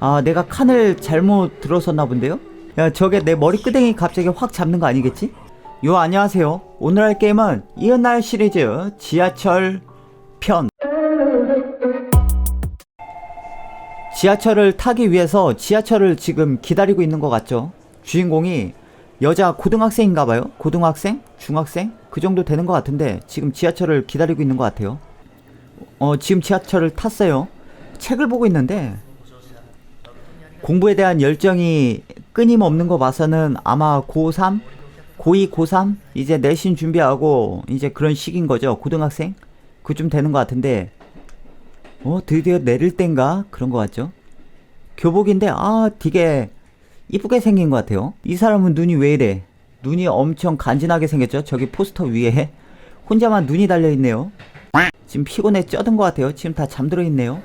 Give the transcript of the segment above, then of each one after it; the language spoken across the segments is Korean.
아 내가 칸을 잘못 들었었나 본데요? 야 저게 내 머리끄댕이 갑자기 확 잡는 거 아니겠지? 요 안녕하세요 오늘 할 게임은 이은날 시리즈 지하철 편 지하철을 타기 위해서 지하철을 지금 기다리고 있는 것 같죠? 주인공이 여자 고등학생인가봐요? 고등학생? 중학생? 그 정도 되는 것 같은데 지금 지하철을 기다리고 있는 것 같아요 어 지금 지하철을 탔어요 책을 보고 있는데 공부에 대한 열정이 끊임없는 거 봐서는 아마 고3? 고2, 고3? 이제 내신 준비하고 이제 그런 시기인 거죠. 고등학생? 그쯤 되는 것 같은데, 어, 드디어 내릴 땐가? 그런 것 같죠. 교복인데, 아, 되게 이쁘게 생긴 것 같아요. 이 사람은 눈이 왜 이래? 눈이 엄청 간지나게 생겼죠? 저기 포스터 위에. 혼자만 눈이 달려있네요. 지금 피곤해 쩌든 것 같아요. 지금 다 잠들어 있네요.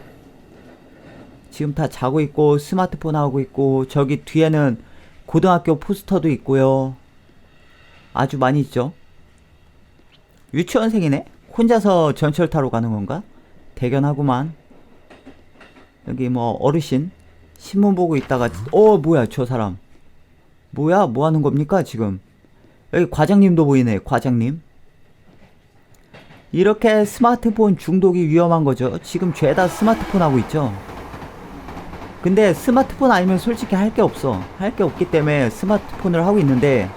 지금 다 자고 있고 스마트폰 하고 있고 저기 뒤에는 고등학교 포스터도 있고요. 아주 많이 있죠. 유치원생이네? 혼자서 전철 타러 가는 건가? 대견하구만. 여기 뭐 어르신 신문 보고 있다가 어 뭐야 저 사람 뭐야 뭐 하는 겁니까 지금 여기 과장님도 보이네 과장님 이렇게 스마트폰 중독이 위험한 거죠 지금 죄다 스마트폰 하고 있죠 근데 스마트폰 아니면 솔직히 할 게 없어. 할 게 없기 때문에 스마트폰을 하고 있는데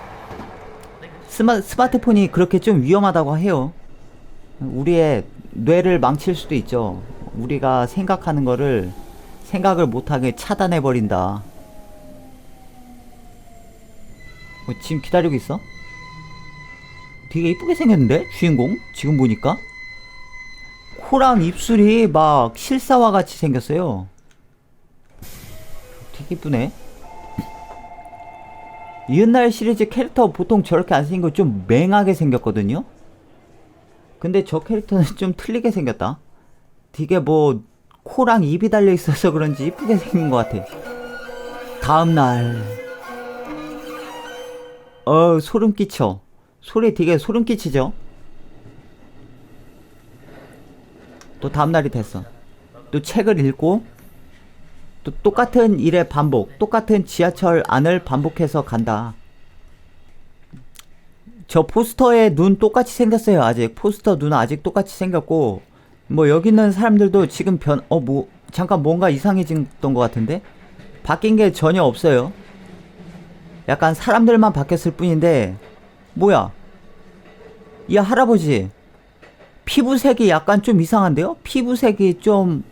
스마, 스마트폰이 그렇게 좀 위험하다고 해요. 우리의 뇌를 망칠 수도 있죠. 우리가 생각하는 거를 생각을 못하게 차단해 버린다. 어, 지금 기다리고 있어? 되게 이쁘게 생겼는데 주인공 지금 보니까 코랑 입술이 막 실사와 같이 생겼어요. 되게 이쁘네. 이은날 시리즈 캐릭터 보통 저렇게 안 생긴 거 좀 맹하게 생겼거든요? 근데 저 캐릭터는 좀 틀리게 생겼다. 되게 뭐, 코랑 입이 달려 있어서 그런지 이쁘게 생긴 것 같아. 다음날. 어, 소름 끼쳐. 소리 되게 소름 끼치죠? 또 다음날이 됐어. 또 책을 읽고, 또 똑같은 일의 반복, 똑같은 지하철 안을 반복해서 간다. 저 포스터에 눈 똑같이 생겼어요, 아직. 포스터 눈 아직 똑같이 생겼고, 뭐 여기 있는 사람들도 지금 변, 어, 뭐, 잠깐 뭔가 이상해졌던 것 같은데? 바뀐 게 전혀 없어요. 약간 사람들만 바뀌었을 뿐인데, 뭐야? 이 할아버지, 피부색이 약간 좀 이상한데요? 피부색이 좀,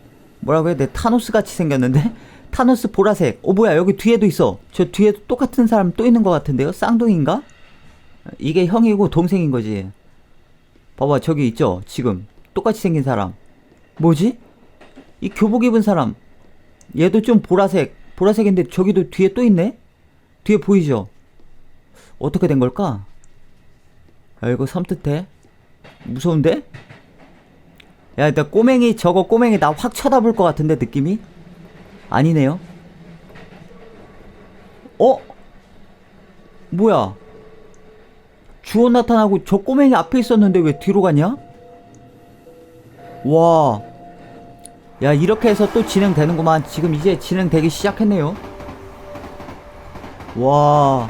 뭐라고 해야 돼? 타노스 같이 생겼는데? 타노스 보라색. 어, 뭐야, 여기 뒤에도 있어. 저 뒤에도 똑같은 사람 또 있는 것 같은데요? 쌍둥이인가? 이게 형이고 동생인 거지. 봐봐, 저기 있죠? 지금. 똑같이 생긴 사람. 뭐지? 이 교복 입은 사람. 얘도 좀 보라색. 보라색인데 저기도 뒤에 또 있네? 뒤에 보이죠? 어떻게 된 걸까? 아, 이거 섬뜩해. 무서운데? 야, 나 꼬맹이, 저거 꼬맹이 나 확 쳐다볼 것 같은데, 느낌이? 아니네요. 어? 뭐야? 주원 나타나고 저 꼬맹이 앞에 있었는데 왜 뒤로 가냐? 와. 야, 이렇게 해서 또 진행되는구만. 지금 이제 진행되기 시작했네요. 와.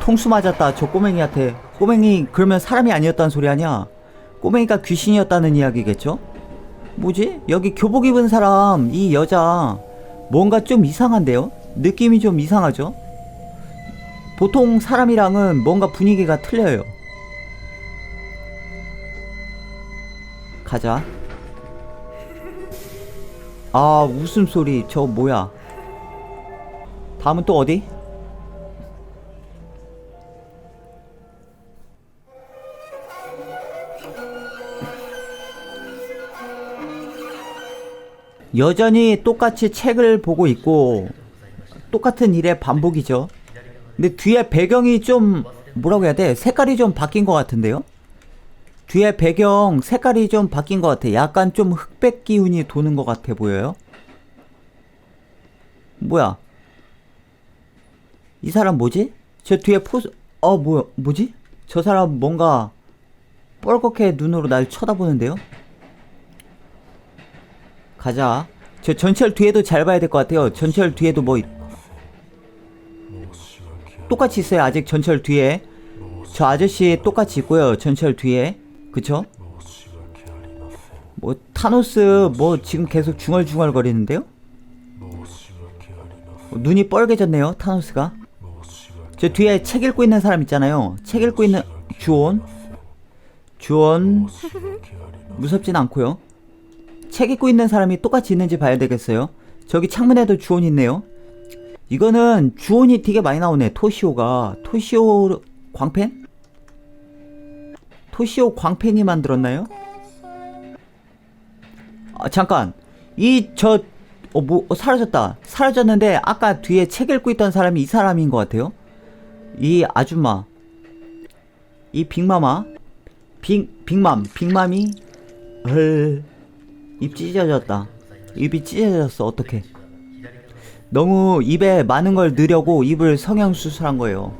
통수 맞았다, 저 꼬맹이한테. 꼬맹이, 그러면 사람이 아니었다는 소리 아니야? 꼬맹이가 귀신이었다는 이야기겠죠? 뭐지? 여기 교복 입은 사람, 이 여자, 뭔가 좀 이상한데요? 느낌이 좀 이상하죠? 보통 사람이랑은 뭔가 분위기가 틀려요. 가자. 아, 웃음소리, 저 뭐야? 다음은 또 어디? 여전히 똑같이 책을 보고 있고 똑같은 일의 반복이죠. 근데 뒤에 배경이 좀 뭐라고 해야 돼? 색깔이 좀 바뀐 것 같은데요? 뒤에 배경 색깔이 좀 바뀐 것 같아. 약간 좀 흑백 기운이 도는 것 같아 보여요. 뭐야? 이 사람 뭐지? 저 뒤에 포스 어 뭐야 뭐지? 저 사람 뭔가 뻘겋게 눈으로 날 쳐다보는데요? 가자. 저 전철 뒤에도 잘 봐야 될 것 같아요. 전철 뒤에도 뭐 있- 똑같이 있어요. 아직 전철 뒤에 저 아저씨 똑같이 있고요. 전철 뒤에 그쵸? 뭐 타노스 뭐 지금 계속 중얼중얼 거리는데요? 어, 눈이 뻘개졌네요. 타노스가. 저 뒤에 책 읽고 있는 사람 있잖아요. 책 읽고 있는 주온. 주온 무섭진 않고요. 책 읽고 있는 사람이 똑같이 있는지 봐야 되겠어요. 저기 창문에도 주온 있네요. 이거는 주온이 되게 많이 나오네. 토시오가 토시오 광팬? 토시오 광팬이 만들었나요? 아 잠깐 이저 어뭐 사라졌다 사라졌는데 아까 뒤에 책 읽고 있던 사람이 이 사람인 것 같아요. 이 아줌마 이 빅마마 빅 빅맘 빅맘이 헐 입 찢어졌다. 입이 찢어졌어. 어떡해? 너무 입에 많은 걸 넣으려고 입을 성형 수술한 거예요.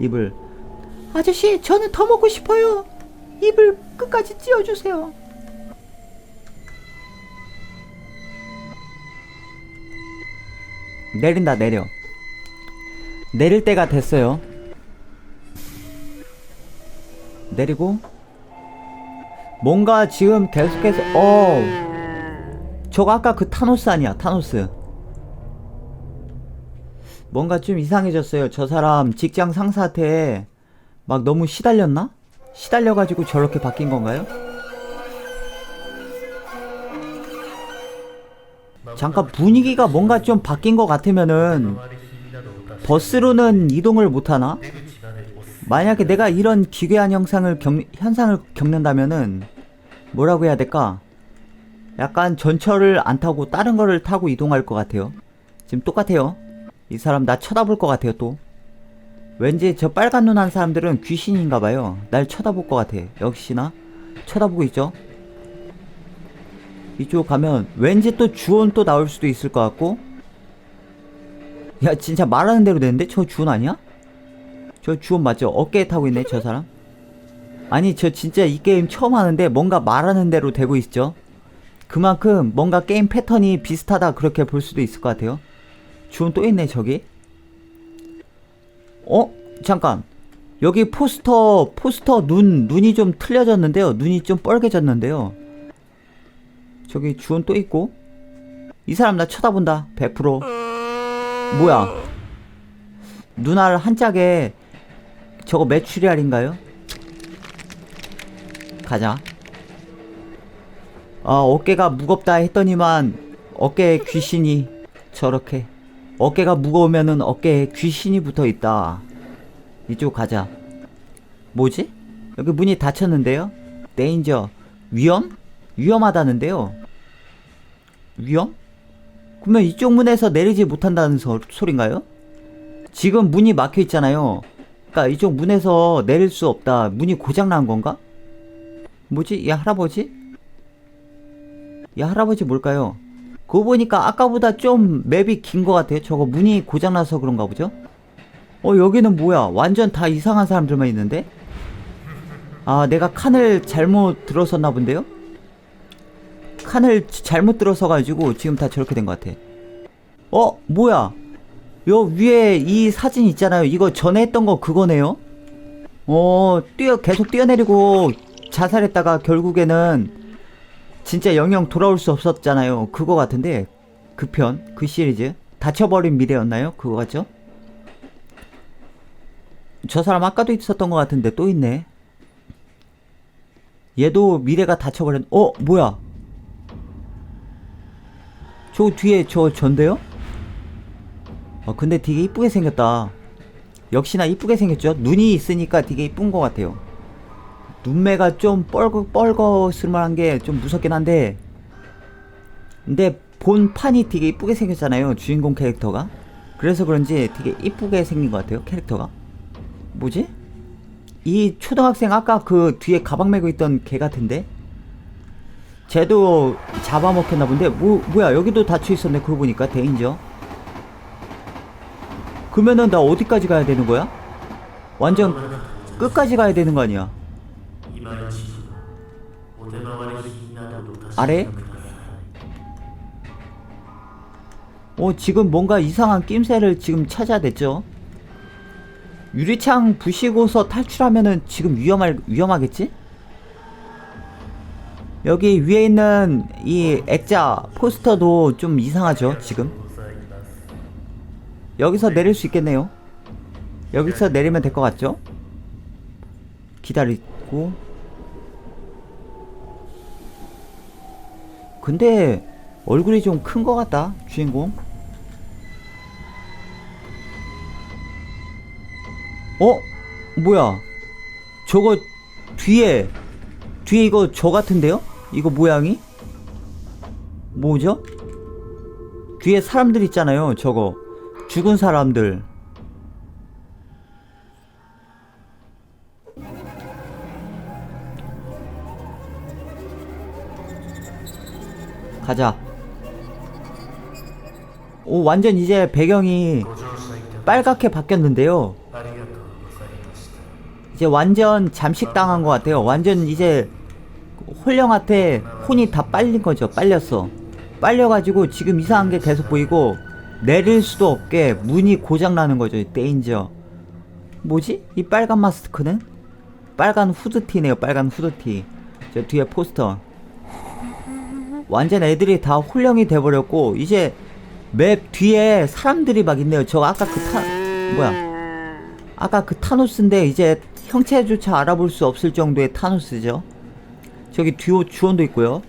입을. 아저씨 저는 더 먹고 싶어요. 입을 끝까지 찢어주세요. 내린다 내려. 내릴 때가 됐어요. 내리고 뭔가 지금 계속해서 어 저거 아까 그 타노스 아니야 타노스 뭔가 좀 이상해졌어요 저 사람 직장 상사한테 막 너무 시달렸나? 시달려가지고 저렇게 바뀐 건가요? 잠깐 분위기가 뭔가 좀 바뀐 것 같으면은 버스로는 이동을 못하나? 만약에 내가 이런 기괴한 형상을 겪, 현상을 겪는다면은 뭐라고 해야 될까? 약간 전철을 안 타고 다른 거를 타고 이동할 것 같아요. 지금 똑같아요. 이 사람 나 쳐다볼 것 같아요 또. 왠지 저 빨간 눈 한 사람들은 귀신인가 봐요. 날 쳐다볼 것 같아. 역시나 쳐다보고 있죠. 이쪽 가면 왠지 또 주원 또 나올 수도 있을 것 같고. 야 진짜 말하는 대로 되는데 저 주원 아니야? 저 주원 맞죠? 어깨에 타고 있네 저 사람. 아니 저 진짜 이 게임 처음 하는데 뭔가 말하는 대로 되고 있죠. 그만큼 뭔가 게임 패턴이 비슷하다 그렇게 볼 수도 있을 것 같아요. 주원 또 있네 저기. 어? 잠깐. 여기 포스터 포스터 눈 눈이 좀 틀려졌는데요. 눈이 좀 뻘개졌는데요. 저기 주원 또 있고. 이 사람 나 쳐다본다. 100%. 뭐야? 눈알 한 짝에 저거 메추리알인가요? 가자. 아, 어깨가 무겁다 했더니만 어깨에 귀신이 저렇게 어깨가 무거우면은 어깨에 귀신이 붙어 있다. 이쪽 가자. 뭐지? 여기 문이 닫혔는데요? 데인저. 위험? 위험하다는데요? 위험? 그러면 이쪽 문에서 내리지 못한다는 소, 소린가요? 지금 문이 막혀 있잖아요. 그러니까 이쪽 문에서 내릴 수 없다. 문이 고장 난 건가? 뭐지? 이 할아버지? 이 할아버지 뭘까요? 그거 보니까 아까보다 좀 맵이 긴 것 같아요. 저거 문이 고장나서 그런가 보죠? 어, 여기는 뭐야? 완전 다 이상한 사람들만 있는데? 아, 내가 칸을 잘못 들었었나 본데요? 칸을 지- 잘못 들어서가지고 지금 다 저렇게 된 것 같아. 어, 뭐야? 요 위에 이 사진 있잖아요. 이거 전에 했던 거 그거네요? 어, 뛰어, 계속 뛰어내리고 자살했다가 결국에는 진짜 영영 돌아올 수 없었잖아요. 그거 같은데 그 편, 그 시리즈 다쳐버린 미래였나요? 그거 같죠? 저 사람 아까도 있었던 것 같은데 또 있네. 얘도 미래가 다쳐버린. 어 뭐야? 저 뒤에 저 전데요? 어 근데 되게 이쁘게 생겼다. 역시나 이쁘게 생겼죠? 눈이 있으니까 되게 이쁜 것 같아요. 눈매가 좀 뻘거, 뻘거스름한 게 좀 무섭긴 한데 근데 본 판이 되게 이쁘게 생겼잖아요 주인공 캐릭터가. 그래서 그런지 되게 이쁘게 생긴 것 같아요 캐릭터가. 뭐지? 이 초등학생 아까 그 뒤에 가방 메고 있던 걔 같은데? 쟤도 잡아먹혔나 본데? 뭐, 뭐야 여기도 닫혀 있었네 그러고 보니까 데인저 그러면은 나 어디까지 가야 되는 거야? 완전 끝까지 가야 되는 거 아니야 아, 아래? 어 지금 뭔가 이상한 낌새를 지금 찾아냈죠 유리창 부시고서 탈출하면은 지금 위험할 위험하겠지? 여기 위에 있는 이 액자 포스터도 좀 이상하죠 지금 여기서 내릴 수 있겠네요 여기서 내리면 될 것 같죠? 기다리고 근데 얼굴이 좀 큰 것 같다, 주인공. 어? 뭐야? 저거 뒤에 뒤에 이거 저 같은데요? 이거 모양이? 뭐죠? 뒤에 사람들 있잖아요. 저거 죽은 사람들. 가자. 오 완전 이제 배경이 빨갛게 바뀌었는데요. 이제 완전 잠식당한 것 같아요. 완전 이제 홀령한테 혼이 다 빨린 거죠. 빨렸어. 빨려가지고 지금 이상한 게 계속 보이고 내릴 수도 없게 문이 고장나는 거죠. 이 데인저. 뭐지? 이 빨간 마스크는? 빨간 후드티네요. 빨간 후드티. 저 뒤에 포스터. 완전 애들이 다 홀령이 돼버렸고 이제 맵 뒤에 사람들이 막 있네요. 저 아까 그 타... 뭐야. 아까 그 타노스인데 이제 형체조차 알아볼 수 없을 정도의 타노스죠. 저기 듀오 주원도 있고요.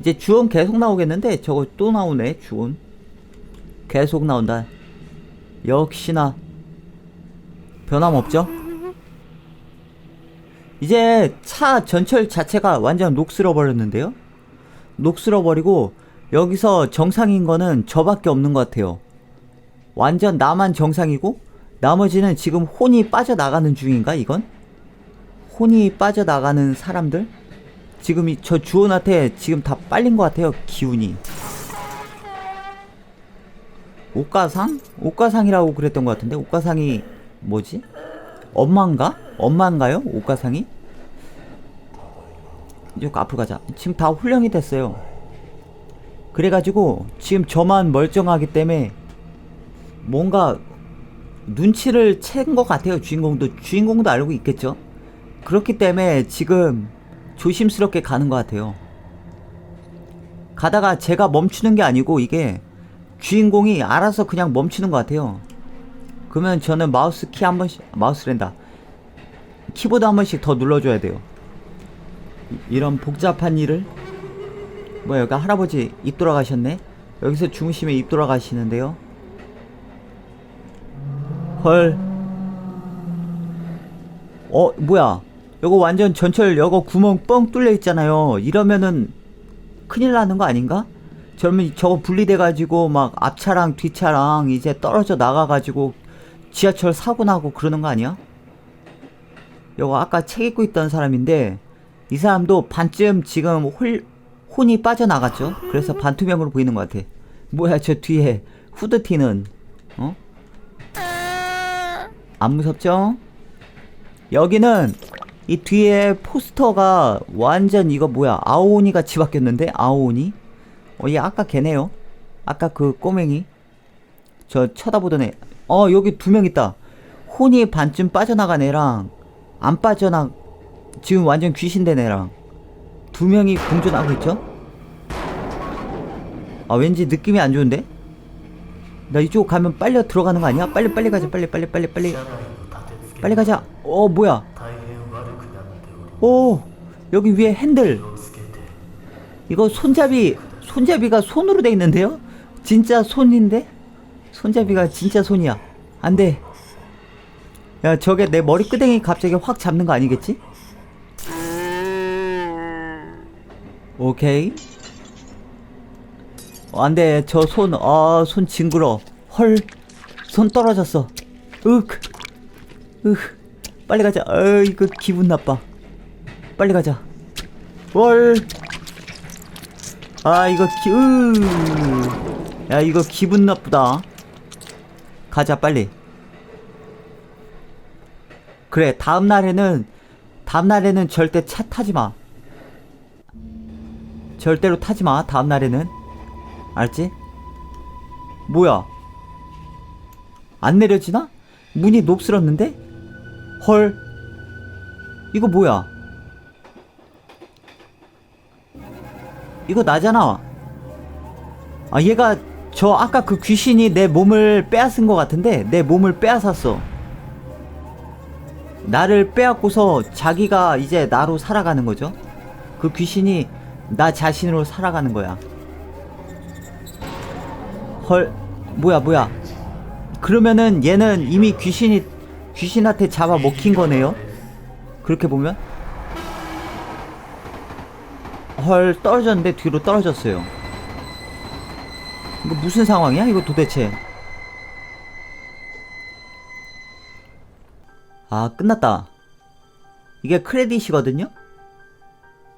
이제 주원 계속 나오겠는데 저거 또 나오네 주원. 계속 나온다. 역시나 변함없죠. 이제 차 전철 자체가 완전 녹슬어 버렸는데요. 녹슬어 버리고 여기서 정상인 거는 저밖에 없는 것 같아요. 완전 나만 정상이고 나머지는 지금 혼이 빠져나가는 중인가 이건? 혼이 빠져나가는 사람들? 지금 이 저 주원한테 지금 다 빨린 것 같아요 기운이 옥가상? 옥가상이라고 그랬던 것 같은데 옥가상이 뭐지? 엄마인가? 엄마인가요? 옥가상이? 이쪽 앞으로 가자 지금 다 훈령이 됐어요 그래가지고 지금 저만 멀쩡하기 때문에 뭔가 눈치를 챈 것 같아요 주인공도 주인공도 알고 있겠죠 그렇기 때문에 지금 조심스럽게 가는 것 같아요 가다가 제가 멈추는 게 아니고 이게 주인공이 알아서 그냥 멈추는 것 같아요 그러면 저는 마우스 키 한 번씩 마우스랜다 키보드 한 번씩 더 눌러줘야 돼요 이- 이런 복잡한 일을 뭐야 여기 할아버지 입 돌아가셨네 여기서 주무시면 입 돌아가시는데요 헐. 어, 뭐야. 요거 완전 전철 여거 구멍 뻥 뚫려 있잖아요. 이러면은 큰일 나는 거 아닌가? 저러면 저거 분리돼가지고 막 앞차랑 뒷차랑 이제 떨어져 나가가지고 지하철 사고 나고 그러는 거 아니야? 요거 아까 책 읽고 있던 사람인데 이 사람도 반쯤 지금 홀, 혼이 빠져나갔죠? 그래서 반투명으로 보이는 것 같아. 뭐야, 저 뒤에 후드티는, 어? 안 무섭죠? 여기는 이 뒤에 포스터가 완전 이거 뭐야 아오니 같이 바뀌었는데 아오니? 어, 얘 아까 걔네요. 아까 그 꼬맹이. 저 쳐다보던 애. 어, 여기 두 명 있다. 혼이 반쯤 빠져나간 애랑 안 빠져나 지금 완전 귀신 된 애랑 두 명이 공존하고 있죠? 아, 왠지 느낌이 안 좋은데? 나 이쪽 가면 빨려 들어가는 거 아니야? 빨리 빨리 가자 빨리 빨리 빨리 빨리 빨리 가자 어 뭐야 오 여기 위에 핸들 이거 손잡이 손잡이가 손으로 돼 있는데요? 진짜 손인데? 손잡이가 진짜 손이야. 안 돼. 야 저게 내 머리끄댕이 갑자기 확 잡는 거 아니겠지? 오케이. 어, 안 돼. 저 손 아 손 징그러. 헐. 손 떨어졌어. 윽으 빨리 가자. 어 이거 기분 나빠. 빨리 가자. 헐아 이거 기 으 야 이거 기분 나쁘다 가자 빨리 그래 다음 날에는 다음 날에는 절대 차 타지 마 절대로 타지 마 다음 날에는 알지? 뭐야? 안 내려지나? 문이 녹슬었는데? 헐. 이거 뭐야? 이거 나잖아. 아, 얘가 저 아까 그 귀신이 내 몸을 빼앗은 것 같은데 내 몸을 빼앗았어. 나를 빼앗고서 자기가 이제 나로 살아가는 거죠. 그 귀신이 나 자신으로 살아가는 거야. 헐, 뭐야, 뭐야. 그러면은 얘는 이미 귀신이, 귀신한테 잡아 먹힌 거네요? 그렇게 보면? 헐, 떨어졌는데 뒤로 떨어졌어요. 이거 무슨 상황이야? 이거 도대체. 아, 끝났다. 이게 크레딧이거든요?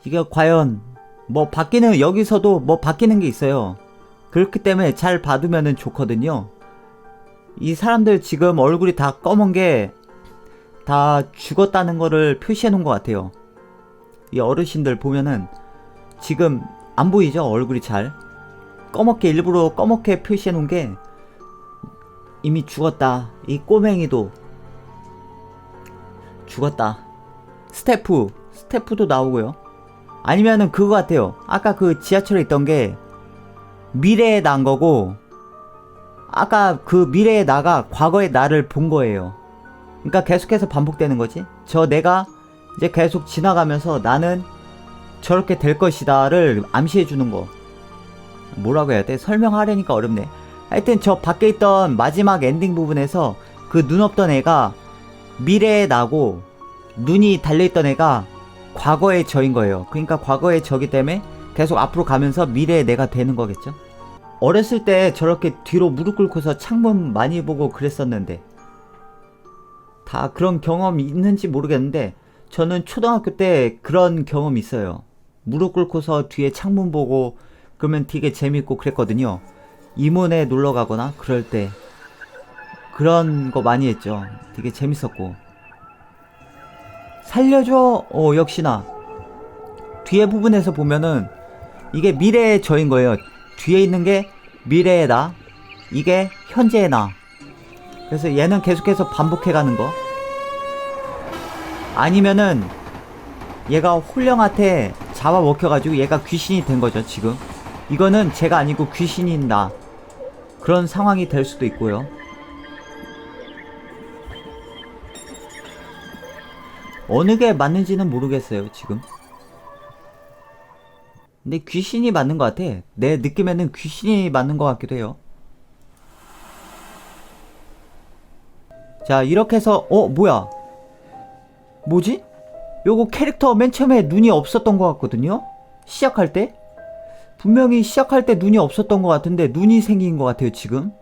이게 과연, 뭐 바뀌는, 여기서도 뭐 바뀌는 게 있어요. 그렇기 때문에 잘 봐두면은 좋거든요. 이 사람들 지금 얼굴이 다 검은 게 다 죽었다는 거를 표시해 놓은 것 같아요. 이 어르신들 보면은 지금 안 보이죠? 얼굴이 잘. 검게 일부러 검게 표시해 놓은 게 이미 죽었다. 이 꼬맹이도 죽었다. 스태프, 스태프도 나오고요. 아니면은 그거 같아요. 아까 그 지하철에 있던 게 미래에 난 거고, 아까 그 미래의 나가 과거의 나를 본 거예요. 그러니까 계속해서 반복되는 거지. 저 내가 이제 계속 지나가면서 나는 저렇게 될 것이다를 암시해 주는 거. 뭐라고 해야 돼? 설명하려니까 어렵네. 하여튼 저 밖에 있던 마지막 엔딩 부분에서 그 눈 없던 애가 미래의 나고 눈이 달려있던 애가 과거의 저인 거예요. 그러니까 과거의 저기 때문에 계속 앞으로 가면서 미래의 내가 되는 거겠죠? 어렸을 때 저렇게 뒤로 무릎 꿇고서 창문 많이 보고 그랬었는데 다 그런 경험이 있는지 모르겠는데 저는 초등학교 때 그런 경험 있어요. 무릎 꿇고서 뒤에 창문 보고 그러면 되게 재밌고 그랬거든요. 이모네 놀러 가거나 그럴 때 그런 거 많이 했죠. 되게 재밌었고. 살려줘! 어, 역시나. 뒤에 부분에서 보면은 이게 미래의 저인 거예요. 뒤에 있는 게 미래의 나, 이게 현재의 나. 그래서 얘는 계속해서 반복해 가는 거. 아니면은 얘가 홀령한테 잡아먹혀가지고 얘가 귀신이 된 거죠, 지금. 이거는 제가 아니고 귀신인 나. 그런 상황이 될 수도 있고요. 어느 게 맞는지는 모르겠어요, 지금. 근데 귀신이 맞는 것 같아. 내 느낌에는 귀신이 맞는 것 같기도 해요. 자, 이렇게 해서, 어, 뭐야? 뭐지? 요거 캐릭터 맨 처음에 눈이 없었던 것 같거든요? 시작할 때? 분명히 시작할 때 눈이 없었던 것 같은데, 눈이 생긴 것 같아요, 지금.